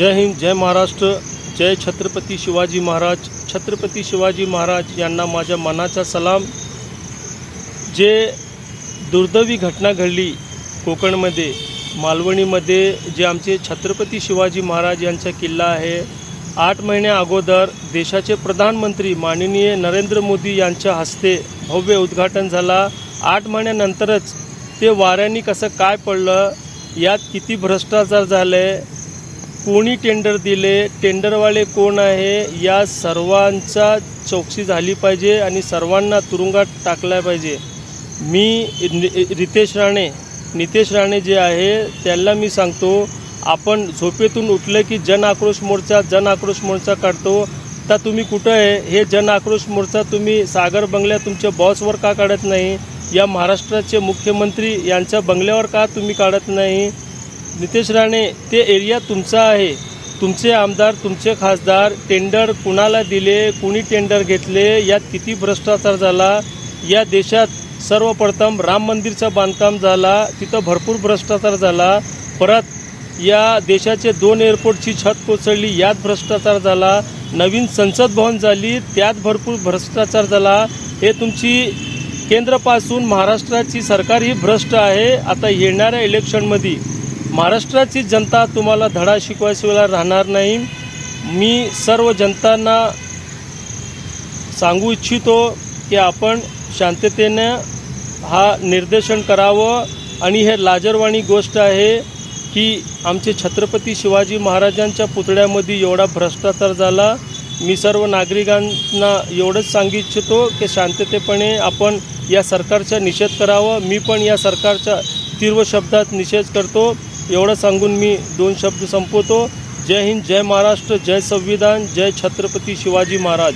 जय हिंद जय महाराष्ट्र जय छत्रपती शिवाजी महाराज. छत्रपती शिवाजी महाराज यांना माझ्या मनाचा सलाम. जे दुर्दैवी घटना घडली कोकणमध्ये मालवणीमध्ये जे आमचे छत्रपती शिवाजी महाराज यांचा किल्ला आहे आठ महिन्या अगोदर देशाचे प्रधानमंत्री माननीय नरेंद्र मोदी यांच्या हस्ते भव्य उद्घाटन झाला. आठ महिन्यानंतरच ते वाऱ्याने कसं काय पडलं यात किती भ्रष्टाचार झाले कोणी टेंडर दिले? टेंडरवाले कोण आहे? या सर्वांचा चौकशी झाली पाहिजे आणि सर्वांना तुरुंगात टाकला पाहिजे. मी नि- रितेश राणे नितेश राणे जे आहे त्याला मी सांगतो आपण झोपेतून उठलं की जन आक्रोश मोर्चा जन आक्रोश मोर्चा काढतो. तर तुम्ही कुठं आहे? हे जन आक्रोश मोर्चा तुम्ही सागर बंगल्या तुमच्या बॉसवर का काढत नाही? या महाराष्ट्राचे मुख्यमंत्री यांच्या बंगल्यावर का तुम्ही काढत नाही? नितेश राणे ते एरिया तुमचा आहे. तुमचे आमदार तुमचे खासदार टेंडर कुणाला दिले कुणी टेंडर घेतले यात किती भ्रष्टाचार झाला? या देशात सर्वप्रथम राम मंदिरचं बांधकाम झाला तिथं भरपूर भ्रष्टाचार झाला. परत या देशाचे दोन एअरपोर्टची छत कोसळली यात भ्रष्टाचार झाला. नवीन संसद भवन झाली त्यात भरपूर भ्रष्टाचार झाला. हे तुमची केंद्रापासून महाराष्ट्राची सरकार ही भ्रष्ट आहे. आता येणाऱ्या इलेक्शनमध्ये महाराष्ट्राची जनता तुम्हाला धडा शिकवायशिवाय राहणार नाही. मी सर्व जनतांना सांगू इच्छितो की आपण शांततेनं हा निर्देशन करावं. आणि हे लाजरवाणी गोष्ट आहे की आमचे छत्रपती शिवाजी महाराजांच्या पुतळ्यामध्ये एवढा भ्रष्टाचार झाला. मी सर्व नागरिकांना एवढंच सांगू इच्छितो की शांततेपणे आपण या सरकारचा निषेध करावं. मी पण या सरकारचा तीव्र शब्दात निषेध करतो. एवढं सांगून मी दोन शब्द संपवतो. जय हिंद जय महाराष्ट्र जय संविधान जय छत्रपती शिवाजी महाराज.